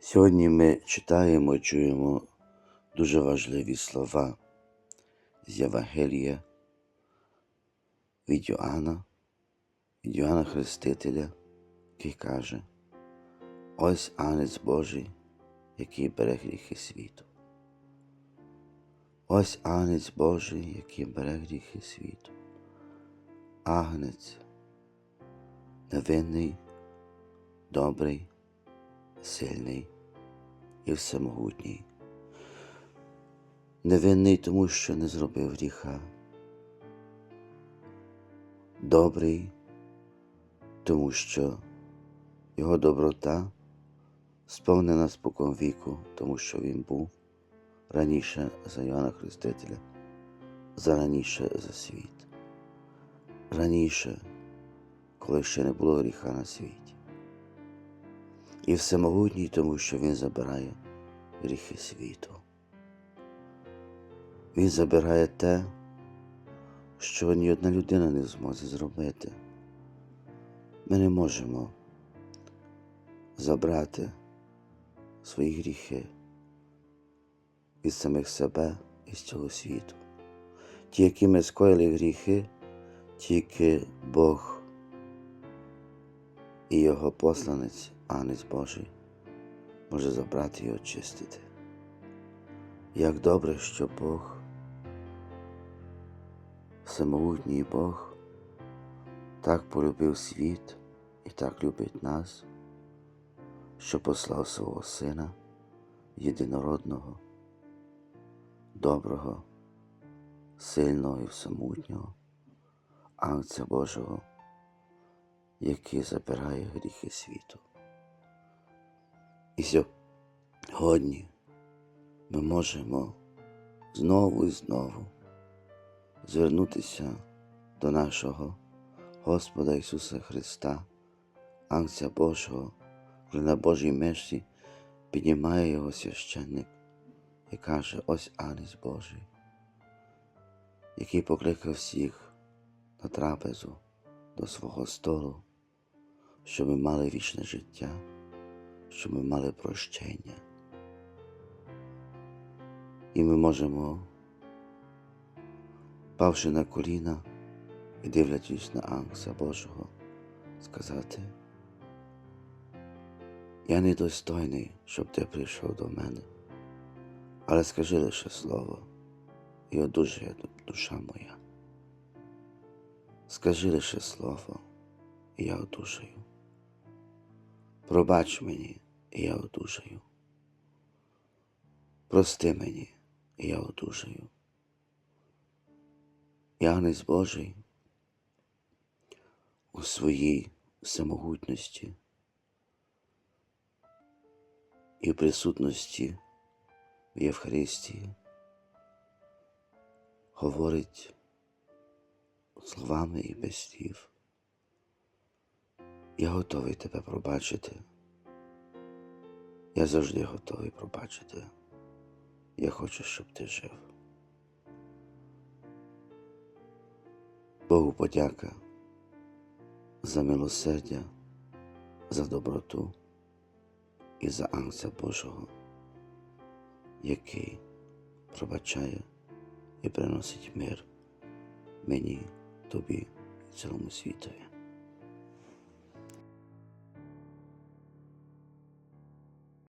Сьогодні ми читаємо і чуємо дуже важливі слова з Євангелія від Йоанна, від Йоанна Хрестителя, який каже, ось Анець Божий, який бере гріхи світу. Ось Агнець Божий, який бере гріхи світу. Агнець невинний, добрий, сильний і всемогутній. Невинний тому, що не зробив гріха. Добрий, тому що його доброта сповнена спокон віку, тому що він був раніше за Йоанна Хрестителя, зараніше за світ. Раніше, коли ще не було гріха на світі. І всемогутній, тому що Він забирає гріхи світу. Він забирає те, що ні одна людина не зможе зробити. Ми не можемо забрати свої гріхи від самих себе і з цього світу. Ті, які ми скоїли гріхи, тільки Бог і Його посланець, Анець Божий, може забрати і очистити. Як добре, що Бог, всемогутній Бог, так полюбив світ і так любить нас, що послав свого Сина єдинородного доброго, сильного і всемутнього, Агнця Божого, який забирає гріхи світу. І сьогодні ми можемо знову і знову звернутися до нашого Господа Ісуса Христа, Агнця Божого, коли на Божій мешці піднімає його священник і каже, ось Анець Божий, який покликав всіх на трапезу до свого столу, щоб ми мали вічне життя, щоб ми мали прощення. І ми можемо, павши на коліна і дивлячись на Ангса Божого, сказати, я недостойний, щоб ти прийшов до мене. Але скажи лише слово, і одужає душа моя. Скажи лише слово, і я одужаю. Пробач мені, і я одужаю. Прости мені, і я одужаю. Ягнець Божий у своїй самогутності і присутності в Євхаристії говорить словами і без слів. Я готовий тебе пробачити. Я завжди готовий пробачити. Я хочу, щоб ти жив. Богу подяка за милосердя, за доброту і за ангса Божого який пробачає і приносить мир мені, тобі і цілому світові.